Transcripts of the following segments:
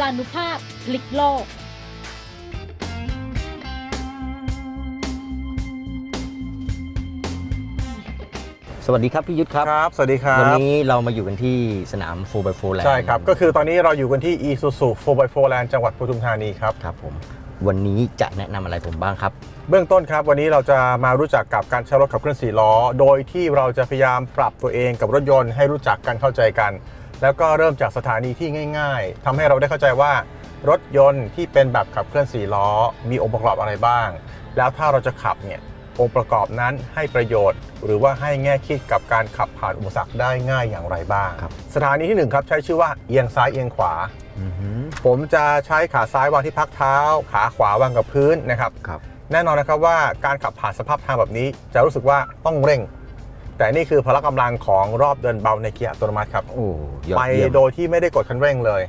ลานุภาพพลิกโลกสวัสดีครับพี่ยุทธครับ ครับ สวัสดีครัวันบนี้เรามาอยู่กันที่สนาม 4x4 Land ใช่ครับ ก็คือตอนนี้เราอยู่กันที่ Isuzu 4x4 Land จังหวัดปทุมธานีครับ ครับผม วันนี้จะแนะนำอะไรผมบ้างครับ เบื้องต้นครับวันนี้เราจะมารู้จักกับการใช้รถขับเคลื่อน4ล้อ โดยที่เราจะพยายามปรับตัวเองกับรถยนต์ให้รู้จักกันเข้าใจกัน แล้วก็เริ่มจากสถานีที่ง่าย ๆทำให้เราได้เข้าใจว่ารถยนต์ที่เป็นแบบขับเคลื่อน4ล้อ มีองค์ประกอบอะไรบ้าง แล้วถ้าเราจะขับเนี่ยองค์ประกอบนั้นให้ประโยชน์ หรือว่าให้แง่คิดกับการขับผ่านอุปสรรคได้ง่ายอย่างไรบ้างครับสถานีที่หนึ่งครับใช้ชื่อว่าเอียงซ้ายเอียงขวาอือหือผมจะใช้ขาซ้ายวางที่พักเท้า ขาขวาวางกับพื้นนะครับครับแน่นอนนะครับว่าการขับผ่านสภาพทางแบบนี้จะรู้สึกว่าต้องเร่ง แต่นี่คือพละกำลังของรอบเดินเบาในเกียร์อัตโนมัติครับโอ้ยอไปดเยี่ยมโดยที่ไม่ได้กดคันเร่งเลย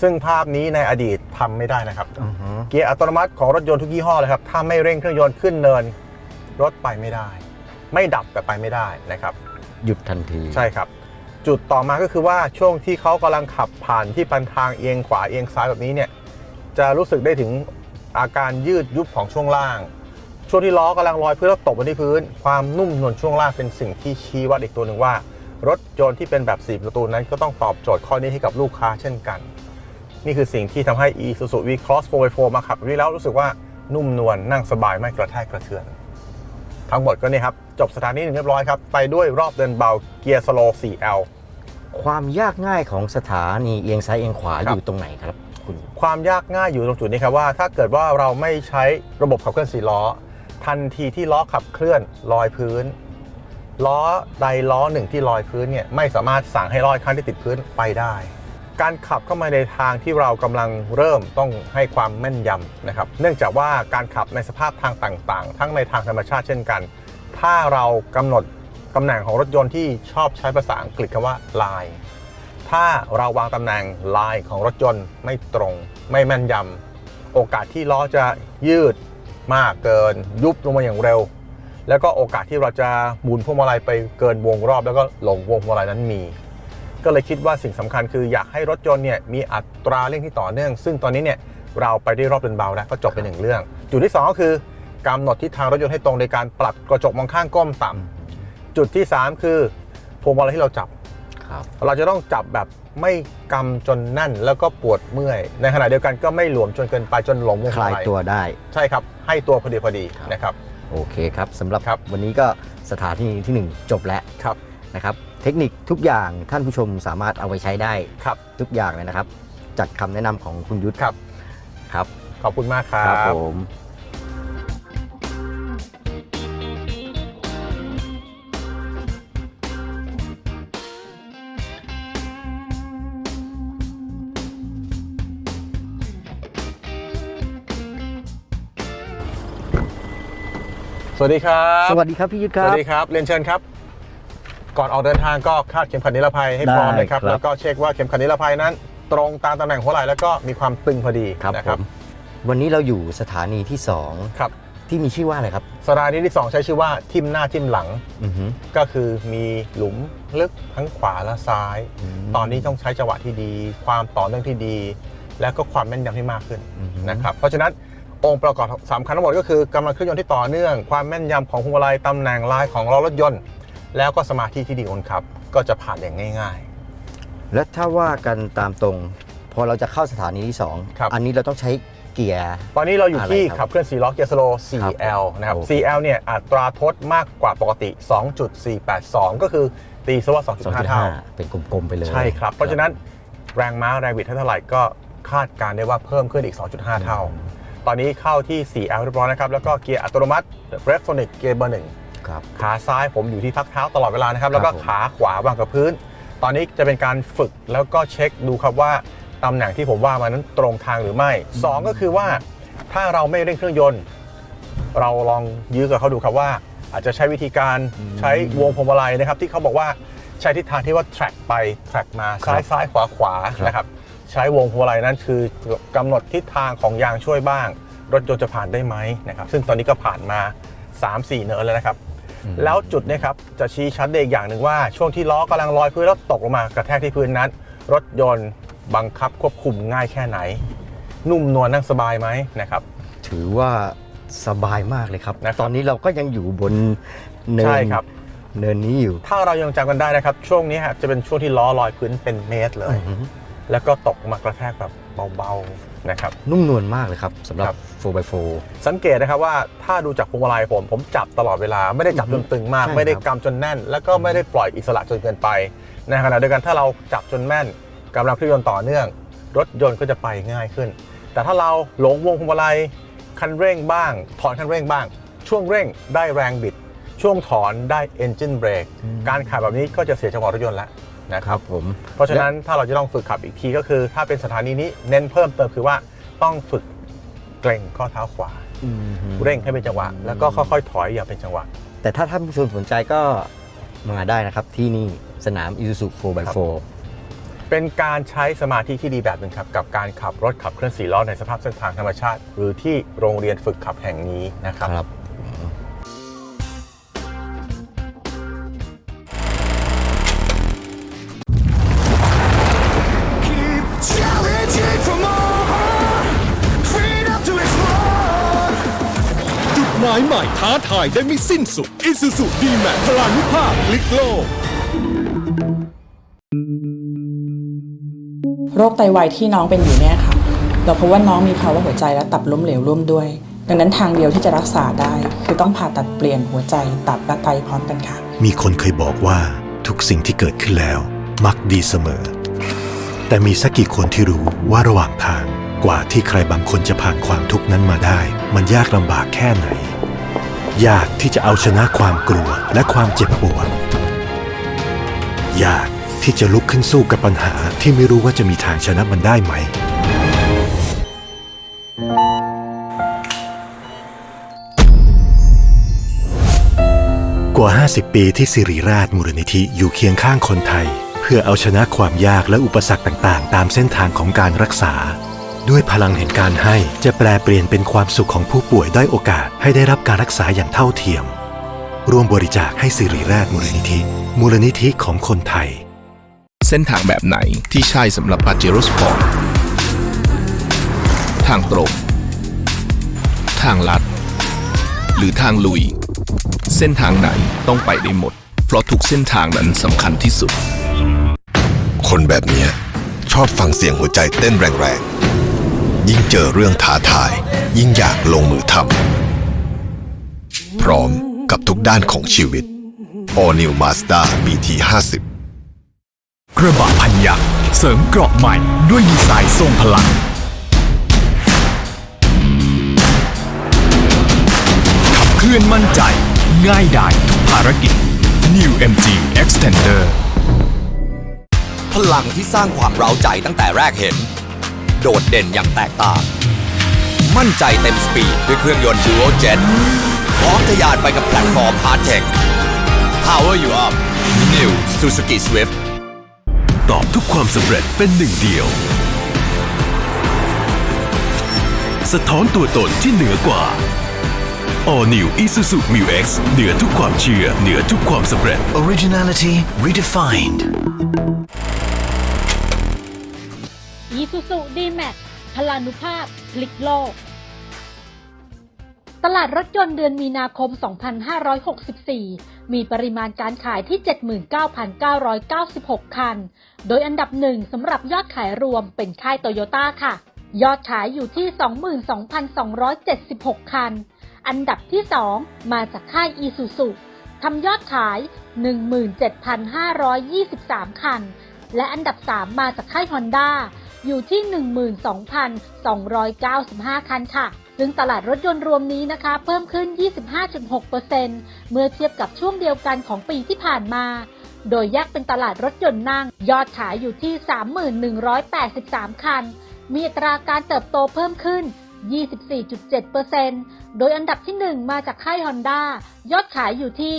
ซึ่งภาพนี้ในอดีตทำไม่ได้นะครับอือหือเกียร์อัตโนมัติของรถยนต์ทุกยี่ห้อเลยครับถ้าไม่เร่งเครื่องยนต์ขึ้นเนิน รถไปไม่ได้ ไม่ดับแต่ไปไม่ได้นะครับ หยุดทันทีใช่ครับ จุดต่อมาก็คือว่าช่วงที่เขากำลังขับผ่านที่ปันทางเอียงขวาเอียงซ้ายแบบนี้เนี่ยจะรู้สึกได้ถึงอาการยืดยุบของช่วงล่าง ช่วงที่ล้อกำลังลอยพื้นแล้วตกบนที่พื้น ความนุ่มนวลช่วงล่างเป็นสิ่งที่ชี้วัดอีกตัวหนึ่งว่า รถยนต์ที่เป็นแบบ4ประตูนั้นก็ต้องตอบโจทย์ข้อนี้ให้กับลูกค้าเช่นกัน นี่คือสิ่งที่ทำให้ Isuzu V-Cross 4x4 มาขับแบบนี้แล้วรู้สึกว่านุ่มนวลนั่งสบายไม่กระแทกกระเทือน ทั้งหมดก็นี่ครับ จบสถานีหนึ่งเรียบร้อยครับ ไปด้วยรอบเดินเบาเกียร์สโล 4L ความยากง่ายของสถานีเอียงซ้ายเอียงขวาครับอยู่ตรงไหนครับคุณความยากง่ายอยู่ตรงจุดนี้ครับว่าถ้าเกิดว่าเราไม่ใช้ระบบขับเคลื่อนสี่ล้อ ทันทีที่ล้อขับเคลื่อนลอยพื้น ล้อใดล้อหนึ่งที่ลอยพื้นเนี่ยไม่สามารถสั่งให้ลอยข้างที่ติดพื้นไปได้ การขับเข้ามาในทางที่เรากำลังเริ่มต้องให้ความแม่นยำนะครับ เนื่องจากว่าการขับในสภาพทางต่าง ๆ ทั้งในทางธรรมชาติเช่นกัน ถ้าเรากำหนดตำแหน่งของรถยนต์ที่ชอบใช้ภาษาอังกฤษคำว่า line ถ้าเราวางตำแหน่งลายของรถยนต์ไม่ตรง ไม่แม่นยำโอกาสที่ล้อจะยืด มากเกินยุบลงมาอย่างเร็ว แล้วก็โอกาสที่เราจะหมุนพวงมาลัยไปเกินวงรอบ แล้วก็หลงวงพวงมาลัยนั้นมี ก็เลยคิดว่าสิ่งสำคัญคืออยากให้รถยนต์เนี่ยมีอัตราเร่งที่ต่อเนื่อง ซึ่งตอนนี้เนี่ยเราไปได้รอบเดินเบาแล้วก็จบไปหนึ่งเรื่อง จุดที่สองก็คือกำหนดทิศทางรถยนต์ให้ตรงโดยการปรับกระจกมองข้างก้มต่ำจุดที่สามคือพวงมาลัยที่เราจับครับเราจะต้องจับแบบ ไม่กำจนแน่นแล้วก็ปวดเมื่อย ในขณะเดียวกันก็ไม่หลวมจนเกินไปจนหลงวงคลายมาลัตัวได้ ใช่ครับ ให้ตัวพอดีพอดีครับ นะครับ โอเคครับสำหรับครับ วันนี้ก็สถานีที่หนึ่งจบแล้วครับ นะครับ เทคนิคทุกอย่างท่านผู้ชมสามารถเอาไปใช้ได้ครับ ทุกอย่างเลยนะครับ จากคำแนะนำของคุณยุทธครับ ครับ ขอบคุณมากครัครับบ ผม สวัสดีครับสวัสดีครับพี่ยุทธคสรับ วัสดีครับเรียนเชิญครับ ก่อนออกเดินทางก็คาดเข็มขัดนิรภัยให้พร้อมได้นะครับ ครับ แล้วก็เช็คว่าเข็มขัดนิรภัยนั้น ตรงตามตำแหน่งหัวไหล่แล้วก็มีความตึงพอดีครับนะผมวันนี้เราอยู่สถานีที่ ครับ2 ที่มีชื่อว่าอะไรครับสถานีที่สองใช้ชื่อว่าทิมหน้าทิมหลัง อือฮึก็คือมีหลุมลึกทั้งขวาและซ้ายมตอนนี้ต้องใช้จังหวะที่ดี ความต่อเนื่องที่ดี และก็ความแม่นยำที่มากขึ้นอือฮึนะครับเพราะฉะนั้น องค์ประกอบสำคัญทั้งหมดก็คือกำลังเครื่องยนต์ที่ต่อเนื่อง ความแม่นยำของพวงมาลัยตำแหน่งลายของล้อรถยนต์ แล้วก็สมาธิที่ดีของคนขับ ก็จะผ่านอย่างง่าย และถ้าว่ากันตามตรง พอเราจะเข้าสถานีที่ครับ2อันนี้เราต้องใช้เกียร์ ๆ ตอนนี้เราอยู่ที่อะไรครับขับเคลื่อน4ล้อเกียร์สโล 4L นะครับ โอเค 4L เนี่ยอัตราทดมากกว่าปกติ 2.482 ก็คือตีซะว่า 2.5 เท่า 2.5เป็นกลมๆไปเลยใช่ครับ เพราะฉะนั้นแรงม้าแรงบิดเท่าไหร่ก็คาดการณ์ได้ว่าเพิ่มขึ้นอีก 2.5 เท่า ตอนนี้เข้าที่ 4L เรียบร้อยนะครับ แล้วก็เกียร์อัตโนมัติ r e f o n i c เกียร์เบอร์หนึ่งครับ ขาซ้ายผมอยู่ที่พักเท้าตลอดเวลานะครับ แล้วก็ผมขาขวาวางกับพื้น ตอนนี้จะเป็นการฝึกแล้วก็เช็คดูครับว่าตำแหน่งที่ผมว่ามานั้นตรงทางหรือไม่ 2 ก็คือว่าถ้าเราไม่เร่งเครื่องยนต์ เราลองยื้อกับเขาดูครับว่า อาจจะใช้วิธีการใช้วงพวงมาลัยนะครับ ที่เขาบอกว่าใช้ทิศทางที่ว่า track ไป track มาซ้ายซ้ายขวาขวานะครับ ใช้วงพวงมาลัยนั้นคือกำหนดทิศทางของยางช่วยบ้าง รถยนต์จะผ่านได้ไหมนะครับซึ่งตอนนี้ก็ผ่านมา 3-4 เนินแล้วนะครับ แล้วจุดเนี้ครับจะชี้ชัดได้อีกอย่างหนึ่งว่าช่วงที่ล้อกำลังลอยพื้นแล้วตกลงมากระแทกที่พื้นนั้น รถยนต์บังคับควบคุมง่ายแค่ไหน นุ่มนวลนั่งสบายไหมนะครับ ถือว่าสบายมากเลยครับนะครับตอนนี้เราก็ยังอยู่บนเนิใช่นครับเนินนี้อยู่ ถ้าเรายังจำกันได้นะครับ ช่วงนี้ฮะจะเป็นช่วงที่ล้อลอยพื้นเป็นเมตรเลยอื้อหือ แล้วก็ตกมากระแทกแบบเบาๆนะครับ นุ่มนวลมากเลยครับสำหรัครับบ 4x4 สังเกตนะครับว่าถ้าดูจากพวงมาลัยผมผมจับตลอดเวลาไม่ได้จับอืจอฮึนตึงมาก ใช่ไม่ได้ครับกำจนแน่น แล้วก็ไม่ได้ปล่อยอิสระจนเกินไปในขณะเดียวกันถ้าเราจับจนแม่นกำลังเครื่องยนต์ต่อเนื่อง รถยนต์ก็จะไปง่ายขึ้น แต่ถ้าเราหลงวงพวงมาลัยคันเร่งบ้าง ถอนคันเร่งบ้าง ช่วงเร่งได้แรงบิด ช่วงถอนได้ engine brake การขับแบบนี้ก็จะเสียจังหวะรถยนต์แล้ว นะคครัรับบผม เพราะฉะนั้นถ้าเราจะต้องฝึกขับอีกทีก็คือ ถ้าเป็นสถานีนี้เน้นเพิ่มเติมคือว่าต้องฝึกเกรงข้อเท้าขวาอืมเร่งให้เป็นจังหวะ แล้วก็ค่อยๆถอยอย่างเป็นจังหวะ แต่ถ้าท่านผู้ชมสนใจก็มาได้นะครับ ที่นี่สนาม Isuzu 4x4 เป็นการใช้สมาธิที่ดีแบบหนึ่งครับกับการขับรถขับเคลื่อนสี่ล้อในสภาพเส้นทางธรรมชาติ หรือที่โรงเรียนฝึกขับแห่งนี้นะครับ ท้าทายได้ไม่สิ้นสุด Isuzu D-Max พลานุภาพพลิกโลก โรคไตวายที่น้องเป็นอยู่เนี่ยค่ะ เราพบว่าน้องมีภาวะหัวใจและตับล้มเหลวร่วมด้วย ดังนั้นทางเดียวที่จะรักษาได้ คือต้องผ่าตัดเปลี่ยนหัวใจตับและไตพร้อมกันค่ะ มีคนเคยบอกว่าทุกสิ่งที่เกิดขึ้นแล้ว มักดีเสมอ แต่มีสักกี่คนที่รู้ว่าระหว่างทางกว่าที่ใครบางคนจะผ่านความทุกข์นั้นมาได้ มันยากลำบากแค่ไหน ยากที่จะเอาชนะความกลัวและความเจ็บปวดยากที่จะลุกขึ้นสู้กับปัญหาที่ไม่รู้ว่าจะมีทางชนะมันได้ไหม กว่า 50 ปีที่สิริราชมูลนิธิอยู่เคียงข้างคนไทย เพื่อเอาชนะความยากและอุปสรรคต่างๆ ตามเส้นทางของการรักษา ด้วยพลังแห่งการให้จะแปลเปลี่ยนเป็นความสุขของผู้ป่วยได้อยโอกาสให้ได้รับการรักษาอย่างเท่าเทียม ร่วมบริจาคให้สิริราชมูลนิธิ มูลนิธิของคนไทย เส้นทางแบบไหนที่ใช่สำหรับปาเจโร่สปอร์ตทางตรง ทางลัด หรือทางลุย เส้นทางไหนต้องไปได้หมด เพราะทุกเส้นทางนั้นสำคัญที่สุด คนแบบเนี้ยชอบฟังเสียงหัวใจเต้นแรงๆ ยิ่งเจอเรื่องท้าทาย ยิ่งอยากลงมือทำพร้อมกับทุกด้านของชีวิต All New Mazda BT 50กระบะพันยักษ์เสริมเกราะใหม่ด้วยดีไซน์ทรงพลังขับเคลื่อนมั่นใจ ง่ายดายทุกภารกิจ New MG Extender พลังที่สร้างความเร้าใจตั้งแต่แรกเห็น โดดเด่นอย่างแตกต่าง มั่นใจเต็มสปีดด้วยเครื่องยนต์ Dual Jet พร้อมทะยานไปกับแพลตฟอร์ม Hard Tech Power You Up New Suzuki Swift ตอบทุกความสำเร็จเป็นหนึ่งเดียว สะท้อนตัวตนที่เหนือกว่า All New Isuzu Mu X เหนือทุกความเชื่อ เหนือทุกความสำเร็จ Originality redefined. Isuzu D-Max พลานุภาพพลิกโลก ตลาดรถยนต์เดือนมีนาคม 2564 มีปริมาณการขายที่ 79,996 คัน โดยอันดับหนึ่งสำหรับยอดขายรวมเป็นค่ายโตโยต้าค่ะ ยอดขายอยู่ที่ 22,276 คัน อันดับที่ 2 มาจากค่ายอีซูซูทำยอดขาย 17,523 คัน และอันดับ 3 มาจากค่ายฮอนด้า อยู่ที่ 12,295 คันค่ะ ซึ่งตลาดรถยนต์รวมนี้นะคะ เพิ่มขึ้น 25.6%เมื่อเทียบกับช่วงเดียวกันของปีที่ผ่านมา โดยแยกเป็นตลาดรถยนต์นั่ง ยอดขายอยู่ที่ 3,183 คัน มีอัตราการเติบโตเพิ่มขึ้น24.7%โดยอันดับที่ 1 มาจากค่ายฮอนด้ายอดขายอยู่ที่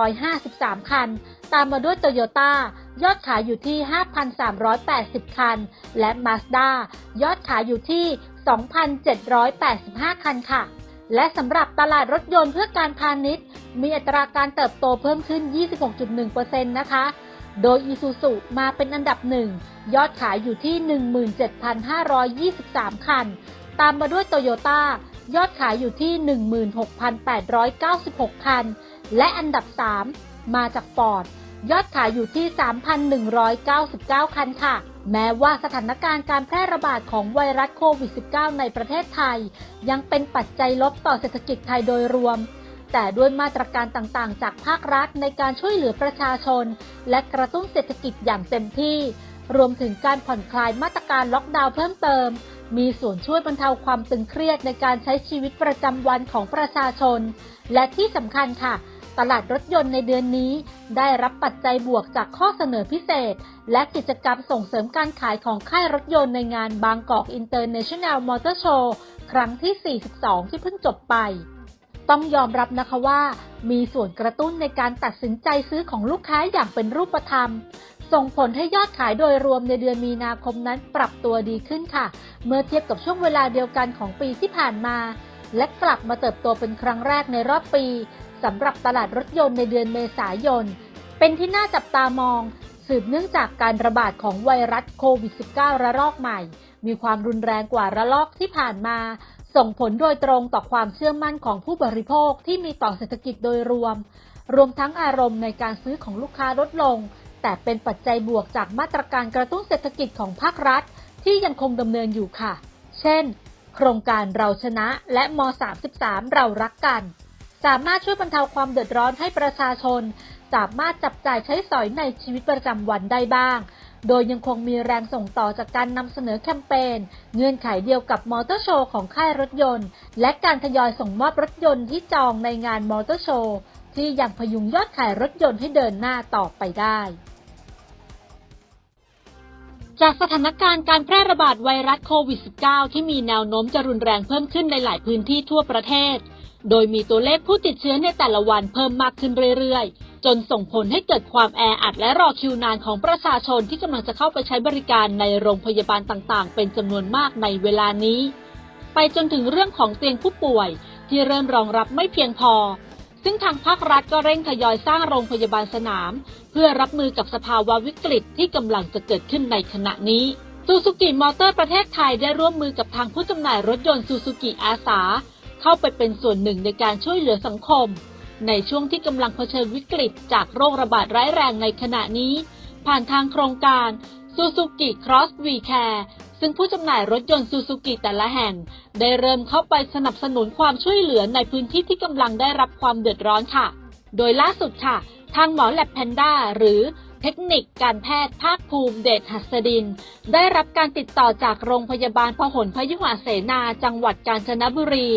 8,953 คัน ตามมาด้วยโตโยต้า ยอดขายอยู่ที่ 5,380 คัน และ Mazda ยอดขายอยู่ที่ 2,785 คันค่ะ และสำหรับตลาดรถยนต์เพื่อการพาณิชย์ มีอัตราการเติบโตเพิ่มขึ้น 26.1%นะคะ โดย Isuzu มาเป็นอันดับหนึ่ง ยอดขายอยู่ที่ 17,523 คัน ตามมาด้วย Toyota ยอดขายอยู่ที่ 16,896 คัน และอันดับ 3 มาจาก Ford ยอดขายอยู่ที่ 3,199 คันค่ะ แม้ว่าสถานการณ์การแพร่ระบาดของไวรัสโควิด -19 ในประเทศไทย ยังเป็นปัจจัยลบต่อเศรษฐกิจไทยโดยรวม แต่ด้วยมาตรการต่างๆ จากภาครัฐในการช่วยเหลือประชาชน และกระตุ้นเศรษฐกิจอย่างเต็มที่ รวมถึงการผ่อนคลายมาตรการล็อกดาวน์เพิ่มเติม มีส่วนช่วยบรรเทาความตึงเครียดในการใช้ชีวิตประจำวันของประชาชน และที่สำคัญค่ะ ตลาดรถยนต์ในเดือนนี้ ได้รับปัจจัยบวกจากข้อเสนอพิเศษ และกิจกรรมส่งเสริมการขายของค่ายรถยนต์ในงานบางกอกอินเตอร์เนชั่นแนลมอเตอร์โชว์ครั้งที่ 42 ที่เพิ่งจบไป ต้องยอมรับนะคะว่า มีส่วนกระตุ้นในการตัดสินใจซื้อของลูกค้าอย่างเป็นรูปธรรม ส่งผลให้ยอดขายโดยรวมในเดือนมีนาคมนั้นปรับตัวดีขึ้นค่ะ เมื่อเทียบกับช่วงเวลาเดียวกันของปีที่ผ่านมา และกลับมาเติบโตเป็นครั้งแรกในรอบปี สำหรับตลาดรถยนต์ในเดือนเมษายน เป็นที่น่าจับตามอง สืบเนื่องจากการระบาดของไวรัสโควิด -19 ระลอกใหม่ มีความรุนแรงกว่าระลอกที่ผ่านมา ส่งผลโดยตรงต่อความเชื่อมั่นของผู้บริโภคที่มีต่อเศรษฐกิจโดยรวม รวมทั้งอารมณ์ในการซื้อของลูกค้าลดลง แต่เป็นปัจจัยบวกจากมาตรการกระตุ้นเศรษฐกิจของภาครัฐ ที่ยังคงดำเนินอยู่ค่ะ เช่น โครงการเราชนะและม .33 เรารักกัน สามารถช่วยบรรเทาความเดือดร้อนให้ประชาชน สามารถจับจ่ายใช้สอยในชีวิตประจำวันได้บ้าง โดยยังคงมีแรงส่งต่อจากการนำเสนอแคมเปญเงื่อนไขเดียวกับมอเตอร์โชว์ของค่ายรถยนต์ และการทยอยส่งมอบรถยนต์ที่จองในงานมอเตอร์โชว์ที่ยังพยุงยอดขายรถยนต์ให้เดินหน้าต่อไปได้จากสถานการณ์การแพร่ระบาดไวรัสโควิด -19 ที่มีแนวโน้มจะรุนแรงเพิ่มขึ้นในหลายพื้นที่ทั่วประเทศ โดยมีตัวเลขผู้ติดเชื้อในแต่ละวันเพิ่มมากขึ้นเรื่อยๆ จนส่งผลให้เกิดความแออัดและรอคิวนานของประชาชนที่กำลังจะเข้าไปใช้บริการในโรงพยาบาลต่างๆ เป็นจำนวนมากในเวลานี้ ไปจนถึงเรื่องของเตียงผู้ป่วยที่เริ่มรองรับไม่เพียงพอ ซึ่งทางภาครัฐก็เร่งทยอยสร้างโรงพยาบาลสนาม เพื่อรับมือกับสภาวะวิกฤตที่กำลังจะเกิดขึ้นในขณะนี้ซูซูกิมอเตอร์ประเทศไทยได้ร่วมมือกับทางผู้จำหน่ายรถยนต์ซูซูกิอาสา เข้าไปเป็นส่วนหนึ่งในการช่วยเหลือสังคม ในช่วงที่กำลังเผชิญวิกฤตจากโรคระบาดร้ายแรงในขณะนี้ ผ่านทางโครงการ Suzuki Cross V Care ซึ่งผู้จำหน่ายรถยนต์ซูซูกิแต่ละแห่ง ได้เริ่มเข้าไปสนับสนุนความช่วยเหลือในพื้นที่ที่กำลังได้รับความเดือดร้อนค่ะ โดยล่าสุดค่ะ ทางหมอแลบแพนด้าหรือเทคนิคการแพทย์ภาคภูมิเดชหัสดิน ได้รับการติดต่อจากโรงพยาบาลพหลพยุหเสนาจังหวัดกาญจนบุรี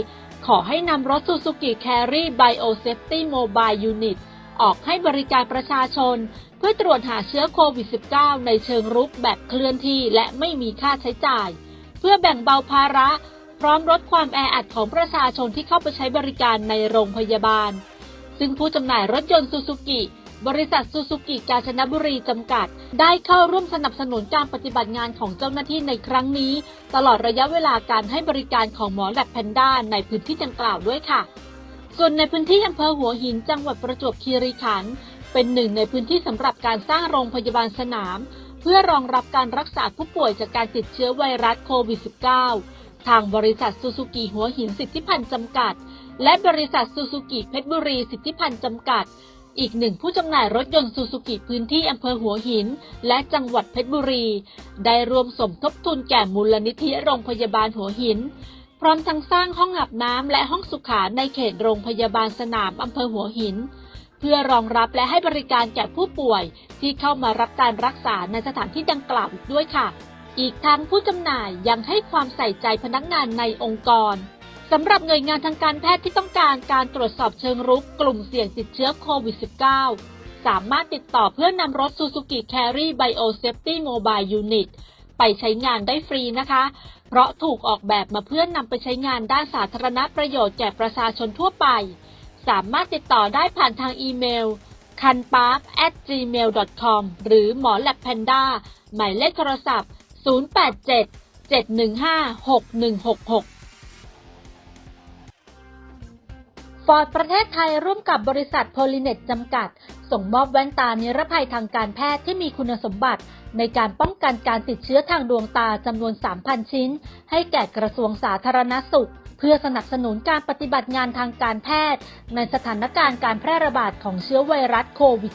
ขอให้นำรถ Suzuki Carry Bio Safety Mobile Unit ออกให้บริการประชาชน เพื่อตรวจหาเชื้อโควิด -19 ในเชิงรุกแบบเคลื่อนที่และไม่มีค่าใช้จ่าย เพื่อแบ่งเบาภาระ พร้อมลดความแออัดของประชาชนที่เข้าไปใช้บริการในโรงพยาบาล ซึ่งผู้จำหน่ายรถยนต์ซูซูกิ บริษัทซูซูกิกาญจนบุรีจำกัด ได้เข้าร่วมสนับสนุนการปฏิบัติงานของเจ้าหน้าที่ในครั้งนี้ ตลอดระยะเวลาการให้บริการของหมอแลบแพนด้าในพื้นที่ดังกล่าวด้วยค่ะ ส่วนในพื้นที่อำเภอหัวหินจังหวัดประจวบคีรีขันธ์เป็นหนึ่งในพื้นที่สำหรับการสร้างโรงพยาบาลสนาม เพื่อรองรับการรักษาผู้ป่วยจากการติดเชื้อไวรัสโควิด -19 ทางบริษัทซูซูกิหัวหินสิทธิพันธ์จำกัด และบริษัทซูซูกิเพชรบุรีสิทธิพันธ์จำกัด อีกหนึ่งผู้จำหน่ายรถยนต์ซูซูกิพื้นที่อำเภอหัวหิน และจังหวัดเพชรบุรี ได้รวมสมทบทุนแก่มูลนิธิโรงพยาบาลหัวหิน พร้อมทั้งสร้างห้องอาบน้ำและห้องสุขาในเขตโรงพยาบาลสนามอำเภอหัวหิน เพื่อรองรับและให้บริการแก่ผู้ป่วยที่เข้ามารับการรักษาในสถานที่ดังกล่าวด้วยค่ะ อีกทั้งผู้จำหน่ายยังให้ความใส่ใจพนักงานในองค์กร สำหรับหน่วยงานทางการแพทย์ที่ต้องการการตรวจสอบเชิงรุกกลุ่มเสี่ยงติดเชื้อโควิด -19 สามารถติดต่อเพื่อนำรถ Suzuki Carry Bio Safety Mobile Unit ไปใช้งานได้ฟรีนะคะ เพราะถูกออกแบบมาเพื่อนนำไปใช้งานด้านสาธารณประโยชน์แก่ประชาชนทั่วไป สามารถติดต่อได้ผ่านทางอีเมล c a n p a r k at gmail com หรือหมอแลบแพนด้าหมายเลขโทรศัพท์ 087 715 6166 ฟอร์ดประเทศไทยร่วมกับบริษัทโพลิเนตจำกัด ส่งมอบแว่นตานิรภัยทางการแพทย์ที่มีคุณสมบัติ ในการป้องกันการติดเชื้อทางดวงตาจำนวน 3,000 ชิ้น ให้แก่กระทรวงสาธารณสุข เพื่อสนับสนุนการปฏิบัติงานทางการแพทย์ ในสถานการณ์การแพร่ระบาดของเชื้อไวรัสโควิด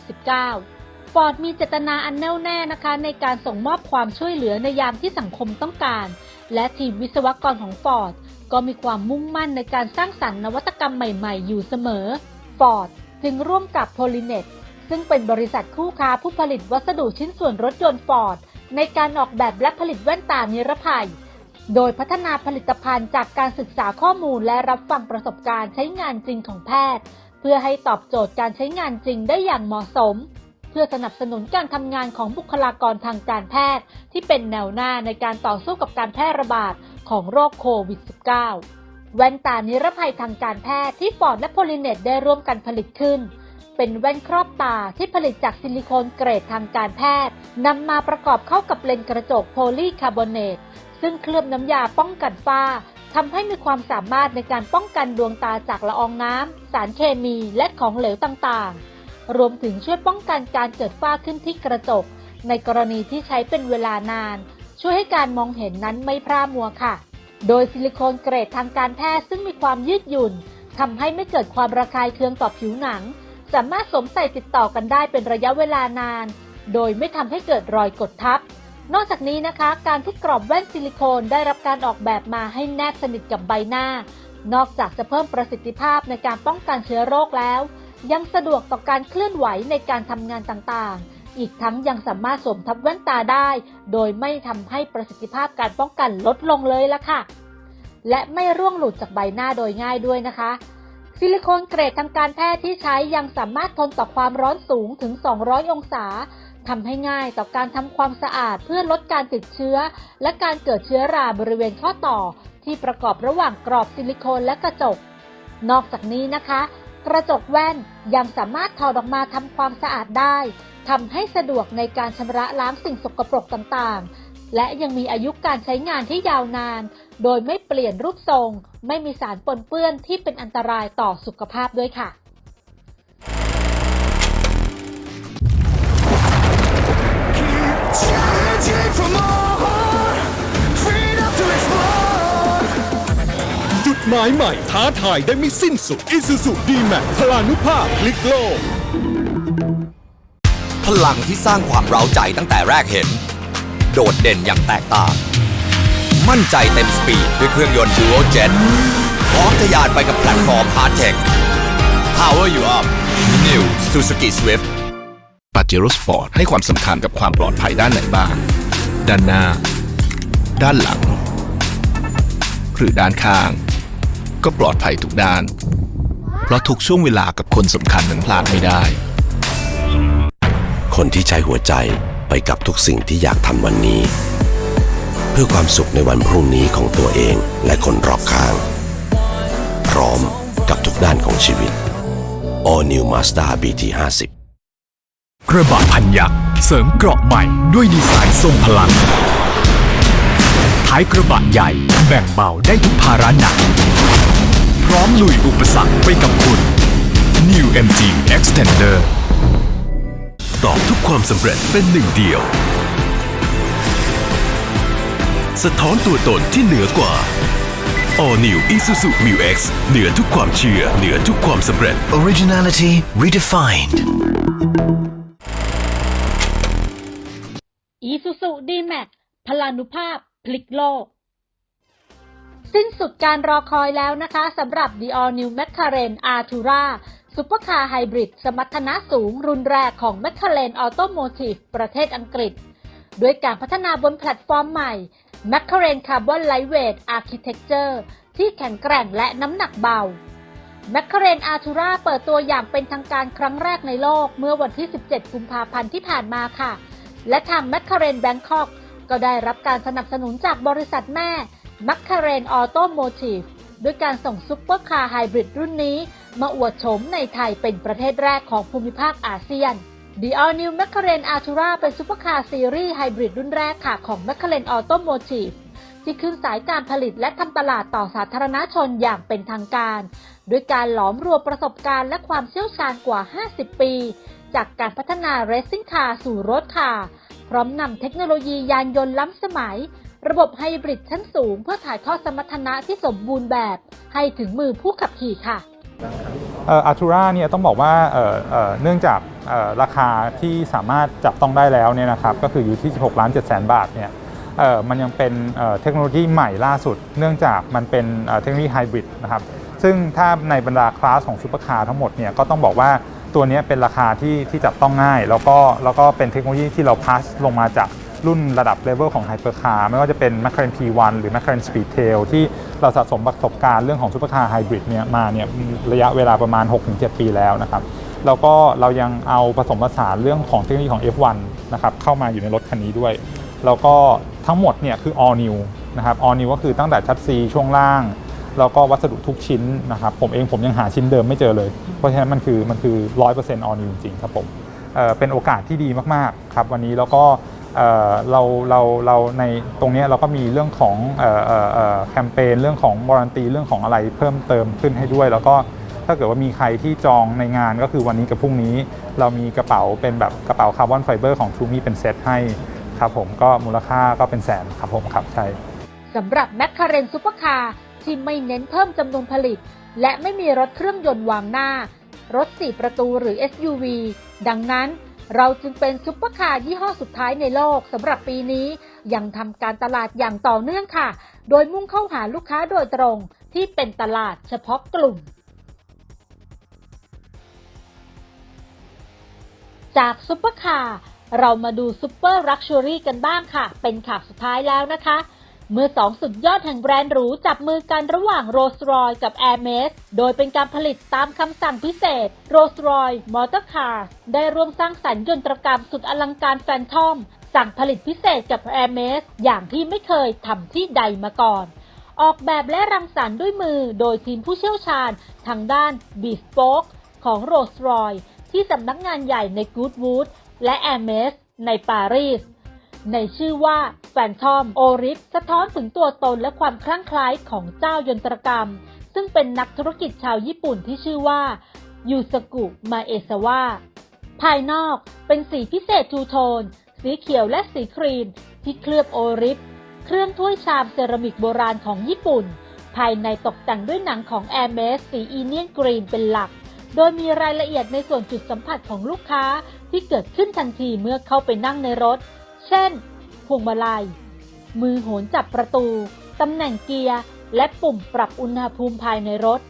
-19 ฟอร์ดมีเจตนาอันแน่วแน่นะคะ ในการส่งมอบความช่วยเหลือในยามที่สังคมต้องการ และทีมวิศวกรของฟอร์ด ก็มีความมุ่งมั่นในการสร้างสรรค์นวัตกรรมใหม่ๆ อยู่เสมอฟอร์ดจึงร่วมกับโพลิเนตซึ่งเป็นบริษัทคู่ค้าผู้ผลิตวัสดุชิ้นส่วนรถยนต์ฟอร์ดในการออกแบบและผลิตแว่นตานิรภัย โดยพัฒนาผลิตภัณฑ์จากการศึกษาข้อมูลและรับฟังประสบการณ์ใช้งานจริงของแพทย์ เพื่อให้ตอบโจทย์การใช้งานจริงได้อย่างเหมาะสม เพื่อสนับสนุนการทำงานของบุคลากรทางการแพทย์ ที่เป็นแนวหน้าในการต่อสู้กับการแพร่ระบาด ของโรคโควิด -19 แว่นตานิรภัยทางการแพทย์ที่ฟอร์ดและโพลิเนตได้ร่วมกันผลิตขึ้น เป็นแว่นครอบตาที่ผลิตจากซิลิโคนเกรดทางการแพทย์นำมาประกอบเข้ากับเลนส์กระจกโพลีคาร์บอเนตซึ่งเคลือบน้ำยาป้องกันฝ้าทำให้มีความสามารถในการป้องกันดวงตาจากละอองน้ำ สารเคมีและของเหลวต่างๆ รวมถึงช่วยป้องกันการเกิดฝ้าขึ้นที่กระจก ในกรณีที่ใช้เป็นเวลานาน ช่วยให้การมองเห็นนั้นไม่พร่ามัวค่ะ โดยซิลิโคนเกรดทางการแพทย์ซึ่งมีความยืดหยุ่นทำให้ไม่เกิดความระคายเคืองต่อผิวหนัง สามารถสวมใส่ติดต่อกันได้เป็นระยะเวลานาน โดยไม่ทำให้เกิดรอยกดทับ นอกจากนี้นะคะ การที่กรอบแว่นซิลิโคนได้รับการออกแบบมาให้แนบสนิทกับใบหน้า นอกจากจะเพิ่มประสิทธิภาพในการป้องกันเชื้อโรคแล้ว ยังสะดวกต่อการเคลื่อนไหวในการทำงานต่างๆ อีกทั้งยังสามารถสวมทับแว่นตาได้ โดยไม่ทำให้ประสิทธิภาพการป้องกันลดลงเลยละค่ะ และไม่ร่วงหลุดจากใบหน้าโดยง่ายด้วยนะคะ ซิลิโคนเกรดทางการแพทย์ที่ใช้ยังสามารถทนต่อความร้อนสูงถึง 200 องศาทำให้ง่ายต่อการทำความสะอาดเพื่อลดการติดเชื้อ และการเกิดเชื้อราบริเวณข้อต่อ ที่ประกอบระหว่างกรอบซิลิโคนและกระจก นอกจากนี้นะคะ กระจกแว่นยังสามารถถอดออกมาทำความสะอาดได้ ทำให้สะดวกในการชำระล้างสิ่งสกปรกต่างๆ และยังมีอายุการใช้งานที่ยาวนาน โดยไม่เปลี่ยนรูปทรง ไม่มีสารปนเปื้อนที่เป็นอันตรายต่อสุขภาพด้วยค่ะจุดหมายใหม่ท้าทายได้ไม่สิ้นสุด Isuzu D-Max พลานุภาพพลิกโลก ลังที่สร้างความเร้าใจตั้งแต่แรกเห็น โดดเด่นอย่างแตกต่าง มั่นใจเต็มสปีดด้วยเครื่องยนต์ Dual Jet พร้อมทะยานไปกับแพลตฟอร์ม Hard Tech Power You Up New Suzuki Swift ปาเจโรสปอร์ตให้ความสำคัญกับความปลอดภัยด้านไหนบ้าง ด้านหน้า ด้านหลัง หรือด้านข้าง ก็ปลอดภัยทุกด้าน เพราะทุกช่วงเวลากับคนสำคัญนั้นพลาดไม่ได้ คนที่ใช้หัวใจไปกับทุกสิ่งที่อยากทำวันนี้ เพื่อความสุขในวันพรุ่งนี้ของตัวเองและคนรอบข้าง พร้อมกับทุกด้านของชีวิต All New Mazda BT 50กระบะพันยักษ์เสริมเกราะใหม่ด้วยดีไซน์ทรงพลัง ท้ายกระบะใหญ่แบ่งเบาได้ทุกภาระหนัก พร้อมลุยอุปสรรคไปกับคุณ New MG Extender ตอบทุกความสำเร็จเป็นหนึ่งเดียว สะท้อนตัวตนที่เหนือกว่า All New Isuzu Mu X เหนือทุกความเชื่อ เหนือทุกความสำเร็จ Originality redefined. Isuzu D-Max พลานุภาพพลิกโลก สิ้นสุดการรอคอยแล้วนะคะสำหรับ The All New McLaren Artura ซุปเปอร์คาร์ไฮบริดสมรรถนะสูงรุนแรงของ McLaren Automotive ประเทศอังกฤษ ด้วยการพัฒนาบนแพลตฟอร์มใหม่ McLaren Carbon Lightweight Architecture ที่แข็งแกร่งและน้ำหนักเบา McLaren Artura เปิดตัวอย่างเป็นทางการครั้งแรกในโลกเมื่อวันที่ 17 กุมภาพันธ์ที่ผ่านมาค่ะ และทาง McLaren Bangkok ก็ได้รับการสนับสนุนจากบริษัทแม่ McLaren Automotive ด้วยการส่งซุปเปอร์คาร์ไฮบริดรุ่นนี้ มาอวดโฉมในไทยเป็นประเทศแรกของภูมิภาคอาเซียน The All New McLaren Artura เป็นซุปเปอร์คาร์ซีรีส์ไฮบริดรุ่นแรกค่ะของ McLaren Automotive ที่ขึ้นสายการผลิตและทำตลาดต่อสาธารณชนอย่างเป็นทางการ ด้วยการหลอมรวมประสบการณ์และความเชี่ยวชาญกว่า 50 ปี จากการพัฒนาเรซซิ่งคาร์สู่รถคาร์พร้อมนำเทคโนโลยียานยนต์ล้ำสมัย ระบบไฮบริดชั้นสูงเพื่อถ่ายทอดสมรรถนะที่สมบูรณ์แบบ ให้ถึงมือผู้ขับขี่ค่ะ อาร์ทูราเนี่ยต้องบอกว่าเอ่อเอ่อเนื่องจากเอ่อราคาที่สามารถจับต้องได้แล้วเนี่ยนะครับก็คืออยู่ที่ 16 ล้าน7แสนบาทเนี่ยเอ่อมันยังเป็นเอ่อเทคโนโลยีใหม่ล่าสุด เนื่องจากมันเป็นเอ่อเทคโนโลยีไฮบริดนะครับซึ่งถ้าในบรรดาคลาสของซูเปอร์คาร์ทั้งหมดเนี่ยก็ต้องบอกว่าตัวนี้เป็นราคาที่ที่จับต้องง่าย แล้วก็แล้วก็เป็นเทคโนโลยีที่เราพัสลงมาจาก รุ่นระดับเลเวลของไฮเปอร์คาร์ไม่ว่าจะเป็น McLaren P1 หรือ McLaren Speedtail ที่เราสะสมประสบการณ์เรื่องของซูเปอร์คาร์ไฮบริดเนี่ยมาเนี่ยระยะเวลาประมาณ 6-7 ปีแล้วนะครับแล้วก็เรายังเอาผสมผสานเรื่องของเทคโนโลยีของ F1 นะครับเข้ามาอยู่ในรถคันนี้ด้วย แล้วก็ทั้งหมดเนี่ยคือ all new นะครับ all new ก็คือตั้งแต่ชัดซีช่วงล่าง แล้วก็วัสดุทุกชิ้นนะครับผมเองผมยังหาชิ้นเดิมไม่เจอเลย เพราะฉะนั้นมันคือมันคือ 100% all new จริงๆครับผมเเป็นโอกาสที่ดีมากๆครับวันนี้แล้วก็ เราเราเราในตรงนี้เราก็มีเรื่องของแคมเปญเรื่องของวารันตีเรื่องของอะไรเพิ่มเติมขึ้นให้ด้วย แล้วก็ถ้าเกิดว่ามีใครที่จองในงานก็คือวันนี้กับพรุ่งนี้ เรามีกระเป๋าเป็นแบบกระเป๋าคาร์บอนไฟเบอร์ของ t r u m i เป็นเซตให้ครับผมก็มูลค่าก็เป็นแสนครับผมครับใช่สำหรับแมคคาเรนซูเปอร์คาร์ที่ไม่เน้นเพิ่มจำนวนผลิต และไม่มีรถเครื่องยนต์วางหน้า รถ4ประตูหรือ SUV ดังนั้น เราจึงเป็นซุปเปอร์คาร์ยี่ห้อสุดท้ายในโลกสำหรับปีนี้ ยังทำการตลาดอย่างต่อเนื่องค่ะ โดยมุ่งเข้าหาลูกค้าโดยตรงที่เป็นตลาดเฉพาะกลุ่ม จากซุปเปอร์คาร์เรามาดูซุปเปอร์ลักชัวรี่กันบ้างค่ะ เป็นข่าวสุดท้ายแล้วนะคะ เมื่อสองสุดยอดแห่งแบรนด์หรูจับมือกันระหว่าง Rolls-Royce กับ Hermes โดยเป็นการผลิตตามคำสั่งพิเศษ Rolls-Royce Motor Car ได้ร่วมสร้างสรรค์ยนตรกรรมสุดอลังการแฟนทอม สั่งผลิตพิเศษกับ Hermes อย่างที่ไม่เคยทำที่ใดมาก่อน ออกแบบและรังสรรค์ด้วยมือโดยทีมผู้เชี่ยวชาญทางด้าน Bespoke ของ Rolls-Royce ที่สำนักงานใหญ่ใน Goodwood และ Hermes ในปารีส ในชื่อว่า Phantom o r i สะท้อนถึงตัวตนและความคลั่งไคล้ของเจ้ายนตรกรรม ซึ่งเป็นนักธุรกิจชาวญี่ปุ่นที่ชื่อว่ายูสกุมาเอซาวะภายนอกเป็นสีพิเศษทูโทน สีเขียวและสีครีม ที่เคลือบโอริฟเครื่องถ้วยชามเซรามิกโบราณของญี่ปุ่น ภายในตกแต่งด้วยหนังของแอร์เมสสีอีเนียนกรีนเป็นหลัก โดยมีรายละเอียดในส่วนจุดสัมผัสของลูกค้าที่เกิดขึ้นทันทีเมื่อเข้าไปนั่งในรถ เช่น พวงมาลัย มือโหนจับประตู ตำแหน่งเกียร์ และปุ่มปรับอุณหภูมิภายในรถ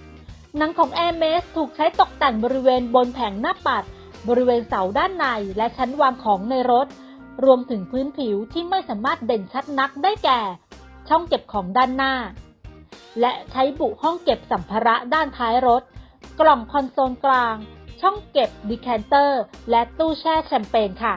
หนังของ Air m e s ถูกใช้ตกแต่งบริเวณบนแผงหน้าปัด บริเวณเสาด้านในและชั้นวางของในรถ รวมถึงพื้นผิวที่ไม่สามารถเด่นชัดนักได้แก่ ช่องเก็บของด้านหน้า และใช้บุห้องเก็บสัมภาระด้านท้ายรถ กล่องคอนโซลกลาง ช่องเก็บดีแคนเตอร์ และตู้แช่แชมเปญค่ะ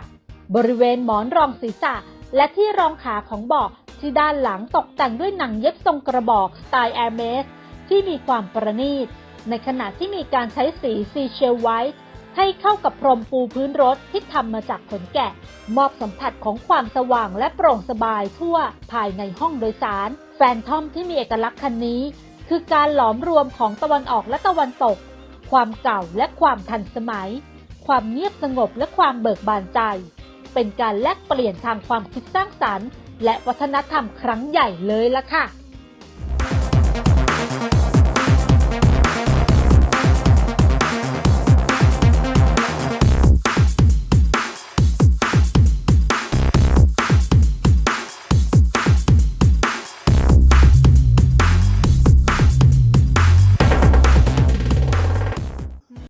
บริเวณหมอนรองศีรษะ และที่รองขาของเบาะที่ด้านหลังตกแต่งด้วยหนังเย็บทรงกระบอกสไตล์แอร์เมสที่มีความประณีต ในขณะที่มีการใช้สีซีเชลไวท์ให้เข้ากับพรมปูพื้นรถที่ทำมาจากขนแกะ มอบสัมผัสของความสว่างและโปร่งสบายทั่วภายในห้องโดยสาร แฟนทอมที่มีเอกลักษณ์คันนี้ คือการหลอมรวมของตะวันออกและตะวันตก ความเก่าและความทันสมัย ความเงียบสงบและความเบิกบานใจ เป็นการแลกเปลี่ยนทางความคิดสร้างสรรค์ และวัฒนธรรมครั้งใหญ่เลยล่ะค่ะ